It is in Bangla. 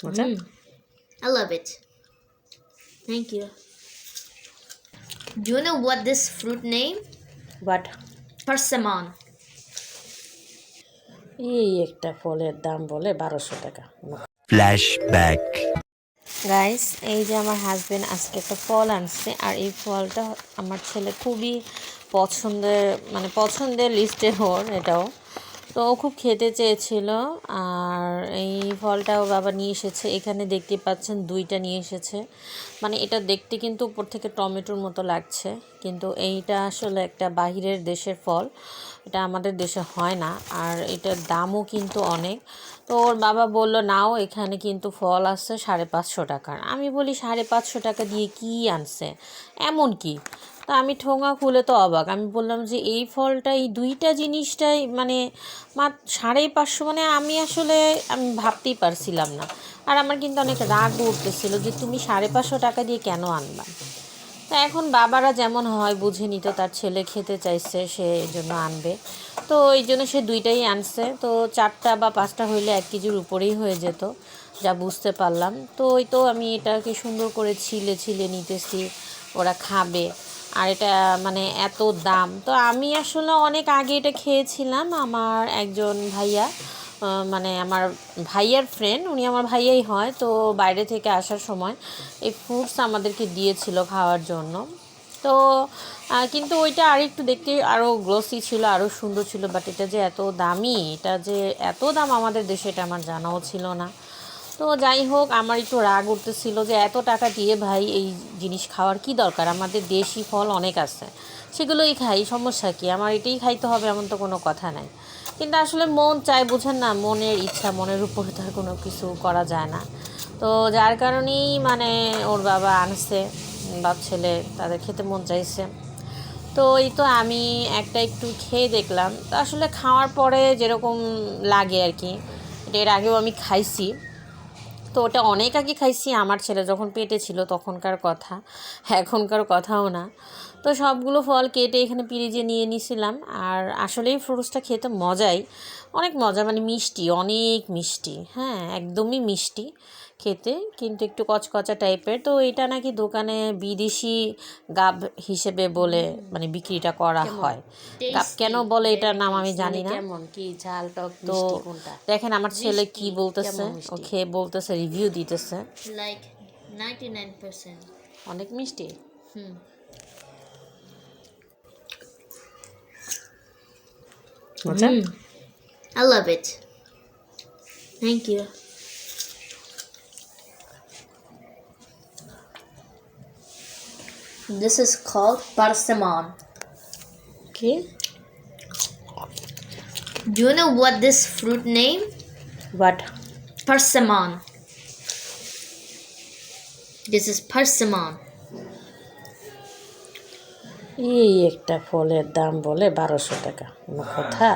মজা Mm. that? I love it. Thank you. Do you know what this fruit name? But Persimmon. এই একটা ফলের দাম বলে বারোশো টাকা Flashback. গাইস এই যে আমার হাজবেন্ড আজকে একটা ফল আনছে আর এই ফলটা আমার ছেলে খুবই পছন্দের মানে পছন্দের লিস্টে ওর এটাও তো ও খুব খেতে চেয়েছিল, আর এই ফলটাও বাবা নিয়ে এসেছে। এখানে দেখতে পাচ্ছেন দুইটা নিয়ে এসেছে। মানে এটা দেখতে কিন্তু উপর থেকে টমেটোর মতো লাগছে, কিন্তু এইটা আসলে একটা বাহিরের দেশের ফল। এটা আমাদের দেশে হয় না। আর এটার দামও কিন্তু অনেক। তো ওর বাবা বলল, নাও, এখানে কিন্তু ফল আছে সাড়ে পাঁচশো টাকার। আমি বলি, সাড়ে পাঁচশো টাকা দিয়ে কি আনছে? এমন কি? তা আমি ঠোঙা খুলে তো অবাক। আমি বললাম যে, এই ফলটা, এই দুইটা জিনিসটাই মানে মাত্র সাড়ে পাঁচশো মানে আমি আসলে আমি ভাবতেই পারছিলাম না। আর আমার কিন্তু অনেক রাগ উঠতেছিল যে, তুমি সাড়ে পাঁচশো টাকা দিয়ে কেন আনবা? তা এখন বাবারা যেমন হয় বুঝে নিত তার ছেলে খেতে চাইছে, সে জন্য আনবে। তো এই জন্য সে দুইটাই আনছে। তো চারটা বা পাঁচটা হইলে এক কেজির উপরেই হয়ে যেত, যা বুঝতে পারলাম। তো ওই তো আমি এটাকে সুন্দর করে ছিলে ছিলে নিতেছি, ওরা খাবে। আর এটা মানে এত দাম। তো আমি আসলে অনেক আগে এটা খেয়েছিলাম, আমার একজন ভাইয়া। মানে আমার ভাইয়ার ফ্রেন্ড উনি আমার ভাইয়াই হয়, তো বাইরে থেকে আসার সময় এই ফ্রুটস আমাদেরকে দিয়েছিল খাওয়ার জন্য। তো কিন্তু ওইটা আর একটু দেখতে আরও গ্লোসি ছিল আরও সুন্দর ছিল বাট এটা যে এত দামি, এটা যে এত দাম আমাদের দেশে, এটা আমার জানাও ছিল না। তো যাই হোক, আমার একটু রাগ উঠতেছিল যে এত টাকা দিয়ে ভাই এই জিনিস খাওয়ার কি দরকার? আমাদের দেশি ফল অনেক আছে, সেগুলোই খাই, সমস্যা কি? আমার এটাই খাইতে হবে এমন তো কোনো কথা নাই। কিন্তু আসলে মন চাই বুঝেন না, মনের ইচ্ছা, মনের উপর তার কোনো কিছু করা যায় না। তো যার কারণেই মানে ওর বাবা আনছে, বাপ ছেলে, তাদের খেতে মন চাইছে। তো এই তো আমি একটা একটু খেয়ে দেখলাম। তো আসলে খাওয়ার পরে যেরকম লাগে আর কি, এটা এর আগেও আমি খাইছি। তো ওটা অনেক আগে খাইছি, আমার ছেলে যখন পেটে ছিল তখনকার কথা, এখনকার কথাও না। তো সবগুলো ফল কেটে এখানে পিরিজে নিয়ে নিয়েছিলাম আর আসলেই ফ্রুটসটা খেতে মজাই অনেক মজা মানে মিষ্টি অনেক মিষ্টি। হ্যাঁ একদমই মিষ্টি খেতে কিন্তু একটু কচকচা টাইপের। তো এটা নাকি দোকানে বিদেশি গাব হিসেবে বলে মানে বিক্রিটা করা হয়। গাব কেন বলে এটার নাম আমি জানি না। কি ঝাল টক তো দেখেন আমার ছেলে কি বলতেছে ও খেয়ে বলতেছে রিভিউ দিতেছে। Like 99%. অনেক মিষ্টি? Hmm. What's mm. that? I love it. Thank you. This is called persimmon. Okay. Do you know what this fruit name? What? Persimmon. This is persimmon. এই একটা ফলের দাম বলে বারোশো টাকা। কোনো কথা?